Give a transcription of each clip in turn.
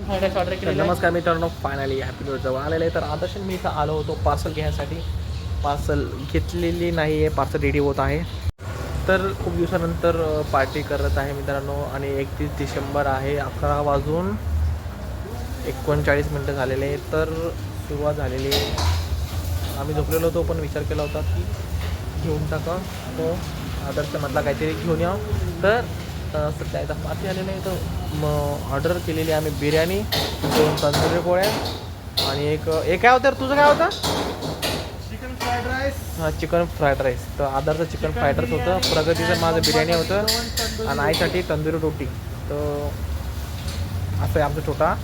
नमस्कार मित्रांनो finally happy new जवळ आलेलं आहे. तर आदर्श मी इथं आलो होतो पार्सल घेण्यासाठी पार्सल घेतलेली नाही आहे पार्सल रेडी होत आहे. तर खूप दिवसानंतर पार्टी करत आहे मित्रांनो आणि एकतीस डिसेंबर आहे अकरा वाजून एकोणचाळीस मिनटं झालेले आहे तर सुरुवात झालेली आहे. आम्ही झोपलेलो होतो पण विचार केला होता की घेऊन टाका. तो आदर्शमधला काहीतरी घेऊन यावं तर सध्या पार्टी आलेली आहे तर मग ऑर्डर केलेली आम्ही बिर्याणी दोन तंदुरी पोळ्या आणि एक एक काय होतं? तुझं काय होतं? चिकन फ्राईड राईस हां चिकन फ्राईड राईस तर आधारचं चिकन फ्राईड राईस होतं. प्रगतीचं माझं बिर्याणी होतं. आणि आईसाठी तंदुरी रोटी. तर असं आहे आमचा छोटा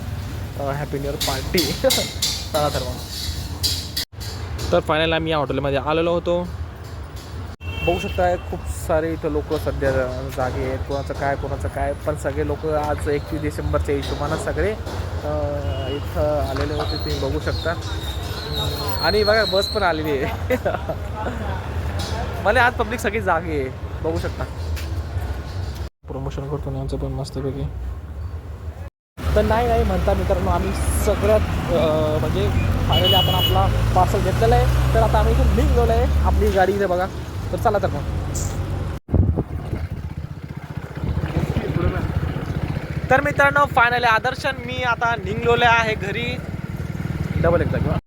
हॅपी न्यू इयर पार्टी चला तर मग. तर फायनल आम्ही या हॉटेलमध्ये आलेलो होतो. बघू शकता खूप सारे इथं लोक सध्या जागे आहेत. कोणाचं काय कोणाचं काय. पण सगळे लोक आज एकवीस डिसेंबरच्या हिशोबानं सगळे इथं आलेले होते तुम्ही बघू शकता. आणि बघा बस पण आलेली आहे. मला आज पब्लिक सगळी जागे आहे. बघू शकता. प्रमोशन करतो यांचं पण मस्तपैकी. तर नाही नाही म्हणता मित्रांनो आम्ही सगळ्यात म्हणजे फायनली आपण आपला पार्सल घेतलेला आहे. तर आता आम्ही इथून निघलेलो आहे आपली गाडी इथे बघा. तर चला तर मग. तर मित्रांनो फायनली आदर्शन मी आता निघलोले आहे घरी. डबल एकदा किंवा?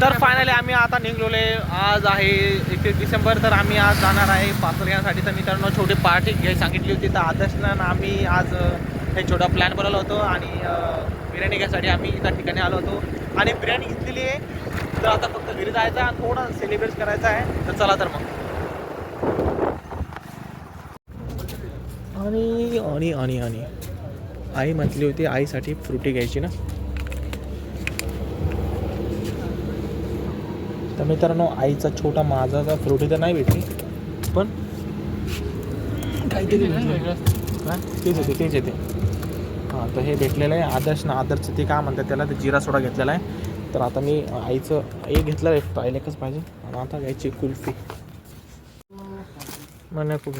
तर फायनली आम्ही आता निघलोले. आज आहे एकतीस डिसेंबर तर आम्ही आज जाणार आहे पार्सल घेण्यासाठी तर मित्रांनो छोटी पार्टी घ्यायला सांगितली होती. तर आदर्शनं आम्ही आज हे छोटा प्लॅन बनवला होतो. आणि बिर्याणी घ्यायसाठी आम्ही त्या ठिकाणी आलो होतो. आणि बिर्याणी घेतलेली आहे. तर आता फक्त घरी जायचं आहे थोडं सेलिब्रेट करायचं आहे. तर चला तर मग. आणि आणि आणि आणि. आई म्हटली होती आईसाठी फ्रुटी घ्यायची ना. तर मित्रांनो आईचा छोटा माझाचा फ्रुटी तर नाही भेटली पण काहीतरी. हा, तेच येते तेच येते हां तर हे भेटलेलं आहे. आदर्श ना आदर्शचं ते काय म्हणतात त्याला ते जिरा सोडा घेतलेला आहे. तर आता मी आईचं हे घेतलं आहे एकच पाहिजे. आणि आता घ्यायची कुल्फी. मला खूप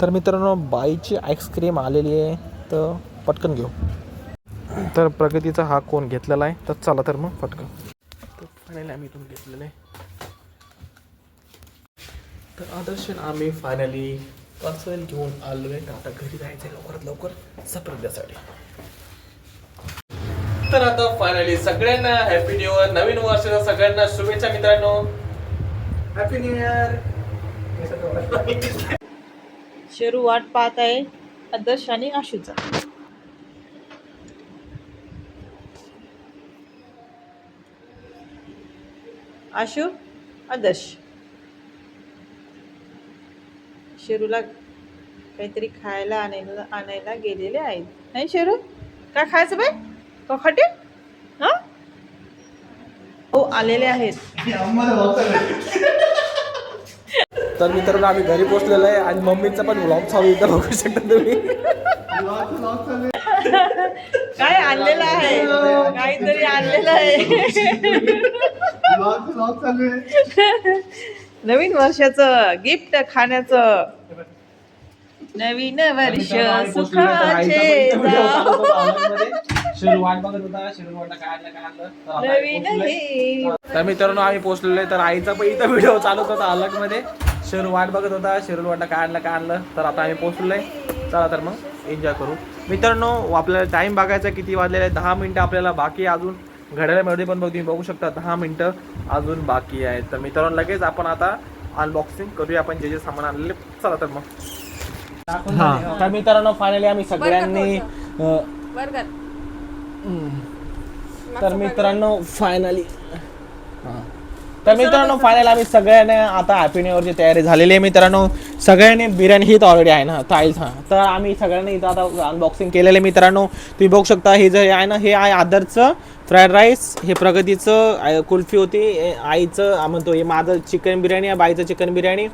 तर मित्रांनो बाईची आईस्क्रीम आलेली आहे तर पटकन घेऊ. तर प्रगतीचा हा कोण घेतलेला आहे तर चला तर मग पटकन. तर फायनली आम्ही इथून घेतलेलं. आहे तर आदर्श आम्ही फायनली पार्सल घेऊन आलो आहे. आता घरी जायचं आहे लवकरात लवकर सप्रद्यासाठी तर आता फायनली सगळ्यांना हॅपी न्यू इयर नवीन वर्षाच्या सगळ्यांना शुभेच्छा मित्रांनो. हॅपी न्यू इयर शेरू वाट पाहत आहे आदर्श आणि आशूचा. आशू आदर्श. शेरूला काहीतरी खायला आणायला आणायला गेलेले आहेत. नाही शेरू? काय खायचं बाय कखाटे? हा? हो आलेले आहेत. तर मित्रांनो आम्ही घरी पोहोचलेलो आहे आणि मम्मीचा पण व्लॉग चालू इथं बघू शकता तुम्ही. काय आणलेलं आहे? काहीतरी आणलेलं आहे. नवीन वर्षाचं गिफ्ट खाण्याचं. नवीन वर्ष सुखाचे नवीन तर मित्रांनो आम्ही पोहोचलेलो आहे तर आईचा पण इथं व्हिडिओ चालत होता अलगमध्ये शेरू वाट बघत होता. शेरू वाटला काय आणलं काय आणलं. तर आता आम्ही पोहोचलो आहे चला तर मग एन्जॉय करू. मित्रांनो आपल्याला टाइम बघायचा किती वाजलेला आहे दहा मिनटं आपल्याला बाकी अजून. घड्याळामध्ये पण बघ तुम्ही बघू शकता. दहा मिनटं अजून बाकी आहे तर मित्रांनो लगेच आपण आता अनबॉक्सिंग करूया. आपण जे जे सामान आणलेले चला तर मग. हां. तर मित्रांनो फायनली आम्ही सगळ्यांनी तर मित्रांनो फायनली तर मित्रांनो फायनल आम्ही सगळ्यांनी आता हॅपी न्यू इयरची तयारी झालेली आहे. मित्रांनो सगळ्यांनी बिर्याणी हीच ऑलरेडी आहे ना ताईच हां. तर आम्ही सगळ्यांनी इथं आता अनबॉक्सिंग केलेलं आहे. मित्रांनो तुम्ही बघू शकता हे जे आहे ना हे आहे आदरचं फ्राईड राईस हे प्रगतीचं कुल्फी होती आईचं म्हणतो हे माझं चिकन बिर्याणी आहे बाईचं चिकन बिर्याणी.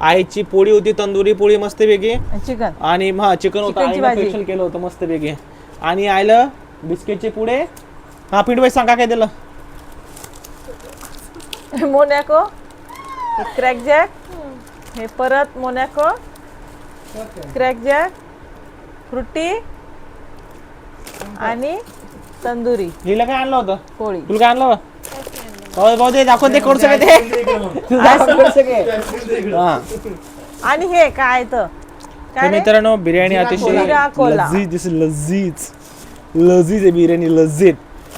आईची पोळी होती तंदुरी पोळी मस्त वेगळी चिकन आणि हा चिकन होतं. स्पेशल केलं होतं मस्त वेगळे आणि आयलं बिस्किटचे पुढे हा पीठ सांगा काय दिलं? मोनॅको? Crack jack? हे परत मोनॅको? Crack jack? फ्रुटी? आणि तंदुरी. हिला काय आणलं होतं? पोळी. तुला काय आणलं होतं? भाऊ दे दाखव ते. हा. आणि हे काय तर? तर काय रे? मित्रांनो बिर्याणी अतिशय. लजीज दिस लजीज. लजीज आहे बिर्याणी लजीज.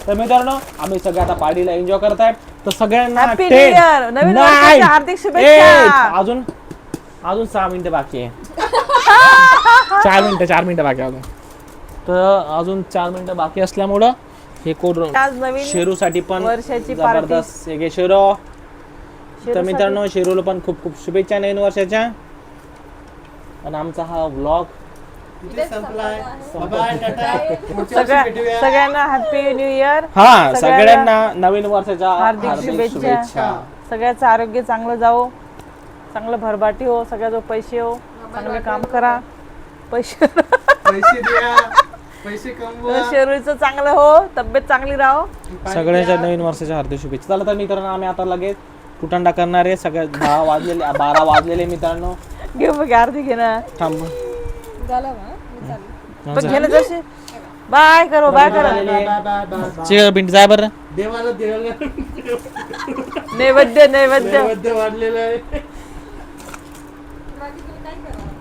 तर मित्रांनो आम्ही सगळे आता पार्टीला एन्जॉय करत आहेत तर सगळ्यांना Happy Year. नवीन वर्षाच्या हार्दिक शुभेच्छा. अजून अजून सहा मिनिटं बाकी आहे. चार मिनिटं चार मिनिटं बाकी आहे अजून. तर अजून चार मिनिटं बाकी असल्यामुळं हे कोड आज नवीन शेरूसाठी पण वर्षाची जबरदस्त एक आहे शेरो. तर शेरूसाठी- मित्रांनो शेरूला पण खूप खूप शुभेच्छा नवीन वर्षाच्या. आणि आमचा हा व्लॉग सगळ्या सगळ्यांना हॅपी न्यू इयर हा सगळ्यांना नवीन वर्षाच्या हार्दिक शुभेच्छा. सगळ्याचं आरोग्य चांगलं जावो. चांगलं भरभाटी हो. सगळ्याजवळ पैसे हो. चांगले काम करा. पैसे पैसे द्या. पैसे कमवा. शरीरचं चांगलं हो. तब्येत चांगली राहो. सगळ्यांच्या नवीन वर्षाच्या हार्दिक शुभेच्छा. चला तर मित्रांनो आम्ही आता लगेच कुटांडा करणार आहे? सगळ्यात दहा वाजलेले बारा वाजलेले मित्रांनो. घेऊ बघ आरती घे ना. थांब. बाय करो बाय करो. Bye bye bye bye chicken pint जाय बरं. देवाला देवाला. नैवेद्य नैवेद्य. नैवेद्य वाढलेलं आहे.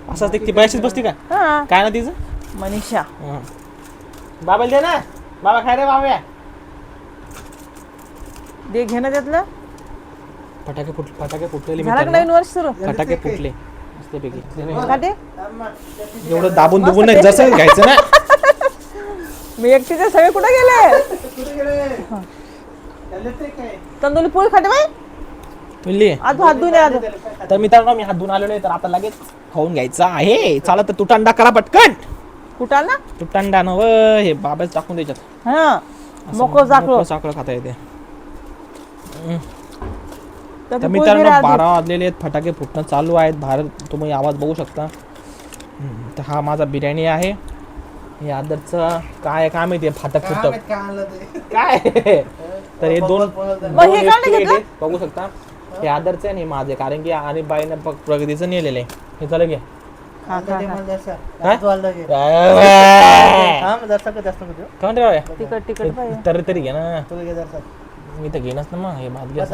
असं ते पैसेच बसती का? हा. काय ना तिचं? मनीषा. हं. बाबाला दे ना. बाबा खाय रे बाबा दे घे ना त्यातलं. फटाके फुट फटाके फुटलेले झाला का मित्रांनो नवीन वर्ष सुरू? फटाके फुटले. मस्तपैकी का ते? एवढं दाबून दुबून नाही जसं घ्यायचं ना. मी एकटीचे सगळे कुठे गेले? कुठे गेले? त्याला ते काय? तंदुरी पोळी खाते बाई. मिळली आज हात धुणे आज तर मित्रांनो मी हात धुवून आलेलो आहे तर आता लगेच खाऊन घ्यायचं आहे. चला तर तुटांडा करा पटकन. कुठं आला तुटांडा नव हे बाबाच टाकून द्यायच्यात. हा. मोकळं मोकळं साखळं खाता येते. तर मित्रांनो. बारा वाजलेले आहेत फटाके फुटणं चालू आहेत. भारत तुम्ही आवाज बघू शकता. तर हा माझा बिर्याणी आहे. हे आदरचं काय काय माहिती फाटक फुटक. काय तर हे दोन हे बघू शकता. हे आदरचं आणि माझे. कारण की आणि बाईनं प्रगतीचं नेलेलं आहे. हे चला घ्या तरी तरी घे ना. मी तर घेणच ना मग हे भात घ्या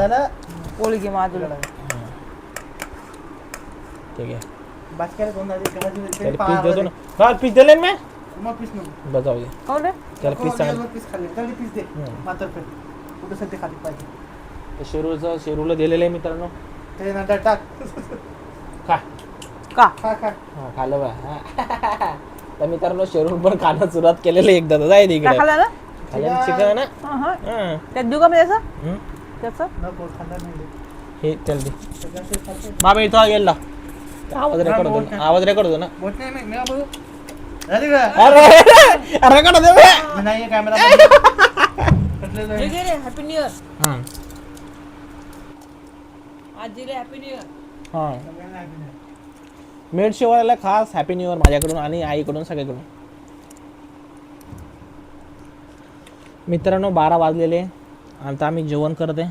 पोळी घे त्याला पीस देतो ना. हा पीस दिले ना मी? पीस नको. बरं जाऊ दे. हो रे त्याला पीस सांग पीस खाल्ले. तरी पीस दे. हम्म. मात्र कुठे सध्या खाली पाहिजे. शेरूचं शेरूला दिलेलं आहे मित्रांनो. ते नंतर टाक. खा. का? खा खा. हा खाल्लं बा. हा. तर मित्रांनो शेरून पण खाणं सुरुवात केलेलं आहे एकदा जाय काय इकडे. खाल्लं ना? खाल्लं चिकन हा हा. हा. त्यात देऊ का मी त्याचं? हम्म. त्याचं? नको खाल्ला नाही हे त्याला दे. सगळं ते खाते. बाबा इथं गेला. आवाज रेकॉर्ड होतो ना. आवाज रेकॉर्ड होतो ना. बोट नाही मी- मी बघू झाली का? अरे रेकॉर्ड होतो बे. मी नाहीये हॅपी न्यू इयर हा. आजीले हॅपी न्यू इयर हा. मेड शिवायला खास हॅपी न्यू इयर माझ्याकडून आणि आईकडून सगळ्याकडून. मित्रांनो बारा वाजलेले. आता आम्ही जेवण करते.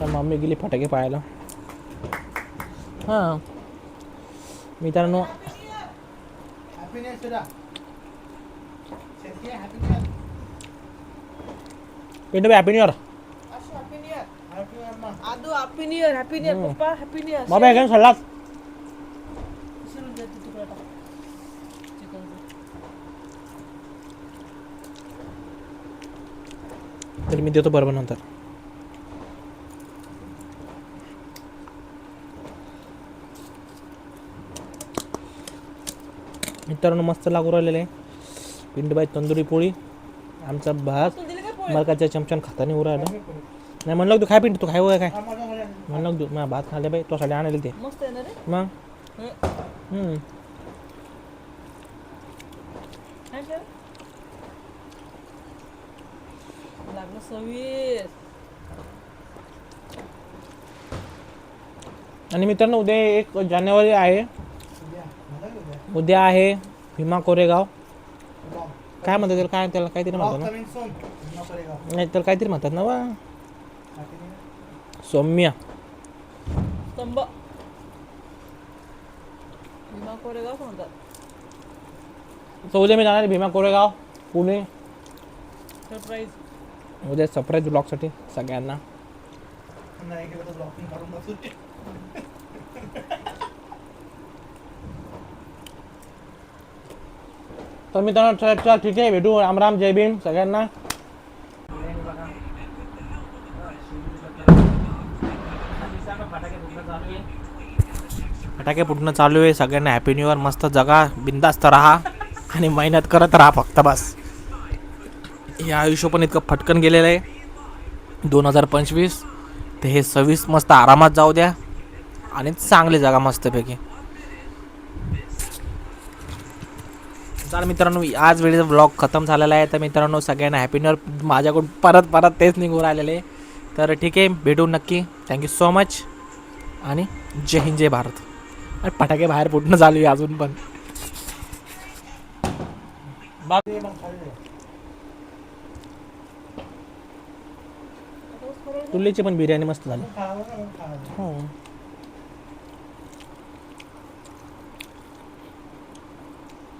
तर मम्मी गेली फटाके पाहायला. हां. मित्रांनो हॅपी न्यू इयर शेती happy new year Pintu happy new year happy new year happy new year मा आदू happy new year happy new year hmm. पप्पा हॅपी न्यू इयर बाबा हे घेऊन सल्लास विसरून जाते तुकडा टाक चिकनचं तरी मी देतो बरोबर नंतर मित्रांनो मस्त लागू राहिलेलं. आहे पिंटूबाई तंदुरी पोळी आमचा भात मलकाच्या चमच्यान खाताना उरा आला नाही म्हणलं तू काय पिंटू तू खाय वय काय? म्हणलं तू माझा भात खाल्ले बाई तो. आणले ते मग? आणि मित्रांनो उद्या एक जानेवारी आहे. उद्या आहे. भीमा कोरेगाव. काय म्हणतात त्याला? काय त्याला काहीतरी म्हणतात ना. नाही तर काहीतरी म्हणतात ना बा सौम्या. स्तंभ. भीमा कोरेगाव म्हणतात. तर उद्या मी जाणार आहे भीमा कोरेगाव पुणे. सरप्राईज उद्या सरप्राईज ब्लॉगसाठी सगळ्यांना. नाही केलं तर blocking काढून तर मित्रांनो चल चल ठीक आहे भेटू रामराम जय भीम सगळ्यांना. फटाके फुटणं चालू आहे सगळ्यांना हॅपी न्यू इयर मस्त जगा बिंदास्त राहा आणि मेहनत करत राहा फक्त बस. हे आयुष्य पण इतकं फटकन गेलेलं आहे. दोन हजार पंचवीस ते हे सव्वीस मस्त आरामात जाऊ द्या. आणि चांगली जागा मस्तपैकी. चला मित्रांनो आज वेळेचा ब्लॉग खतम झालेला आहे. तर मित्रांनो सगळ्यांना हॅपी न्यू इयर माझ्याकडून परत परत तेच निघून राहिलेले. तर ठीक आहे भेटू नक्की. थँक्यू सो मच आणि जय हिंद जय भारत. आणि फटाके बाहेर फुटणं चालू आहे अजून पण. तुल्लीची पण बिर्याणी मस्त झाली. हो.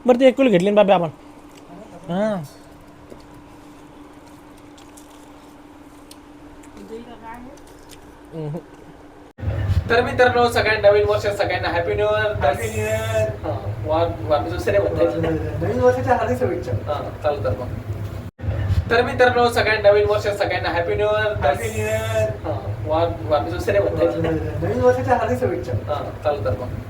बरं ते एक किलो घेतली ना बाबा आपण. हां. तर मित्रांनो सगळ्यांना नवीन वर्ष सगळ्यांना happy new Happy New Year. Year दुसरे नवीन वर्षाच्या हार्दिक शुभेच्छा. हां चालू तर मग. तर मित्रांनो सगळ्यांना नवीन वर्ष सगळ्यांना happy new happy new year year हां दुसरे नवीन वर्षाच्या हार्दिक शुभेच्छा. हां चालू तर मग.